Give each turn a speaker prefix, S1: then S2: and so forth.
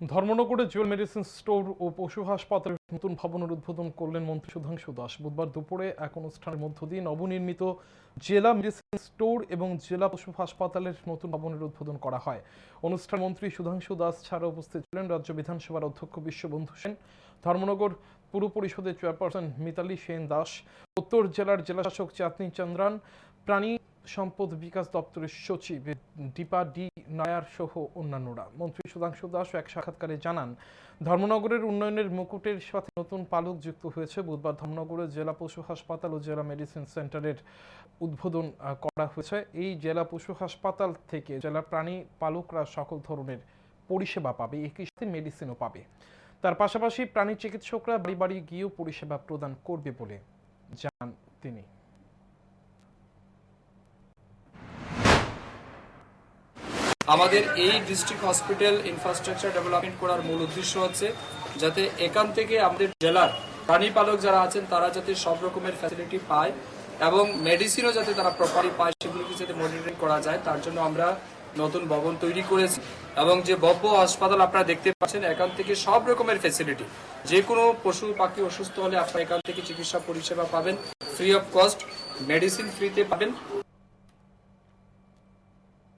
S1: ধর্মনগরে Jewel medicine store ও পশু হাসপাতালের নতুন ভবনের উদ্বোধন করলেন মন্ত্রী সুধাংশু দাস। বুধবার দুপুরে এক অনুষ্ঠানের মধ্য দিয়ে নবনির্মিত জেলা মেডিসিন স্টোর এবং জেলা পশু হাসপাতালের নতুন ভবনের উদ্বোধন করা হয়। অনুষ্ঠান মন্ত্রী সুধাংশু দাস ছাড়া উপস্থিত ছিলেন রাজ্য বিধানসভার অধ্যক্ষ বিশ্ববন্ধু সেন, ধর্মনগর পুর পরিষদের চেয়ারপারসন মিতালি সেন দাস, উত্তর জেলার জেলাশাসক চাঁদনি চন্দ্রান, প্রাণী সম্পদ বিকাশ দপ্তরের সচিব দীপা ডি নায়ার সহ অন্যান্যরা। মন্ত্রী সুধাংশু দাস এক সাক্ষাৎকারে জানান, ধর্মনগরের উন্নয়নের মুকুটের সাথে নতুন পালক যুক্ত হয়েছে। বুধবার ধর্মনগরের জেলা পশু হাসপাতাল ও জেলা মেডিসিন সেন্টারের উদ্বোধন করা হয়েছে। এই জেলা পশু হাসপাতাল থেকে জেলা প্রাণী পালকরা সকল ধরনের পরিষেবা পাবে, একই সাথে মেডিসিনও পাবে। তার পাশাপাশি প্রাণী চিকিৎসকরা বাড়ি বাড়ি গিয়েও পরিষেবা প্রদান করবে বলে জানান তিনি।
S2: আমাদের এই ডিস্ট্রিক্ট হসপিটাল ইনফ্রাস্ট্রাকচার ডেভেলপমেন্ট করার মূল উদ্দেশ্য হচ্ছে যাতে এখান থেকে আমাদের জেলার প্রাণী পালক যারা আছেন, তারা যাতে সব রকমের ফ্যাসিলিটি পায় এবং মেডিসিনও যাতে তারা প্রপারলি পায়, সেগুলিকে যাতে মনিটরিং করা যায়, তার জন্য আমরা নতুন ভবন তৈরি করেছি। এবং যে বব্য হাসপাতাল আপনারা দেখতে পাচ্ছেন, এখান থেকে সব রকমের ফ্যাসিলিটি যে কোনো পশু পাখি অসুস্থ হলে আপনারা এখান থেকে চিকিৎসা পরিষেবা পাবেন ফ্রি অফ কস্ট মেডিসিন ফ্রিতে পাবেন।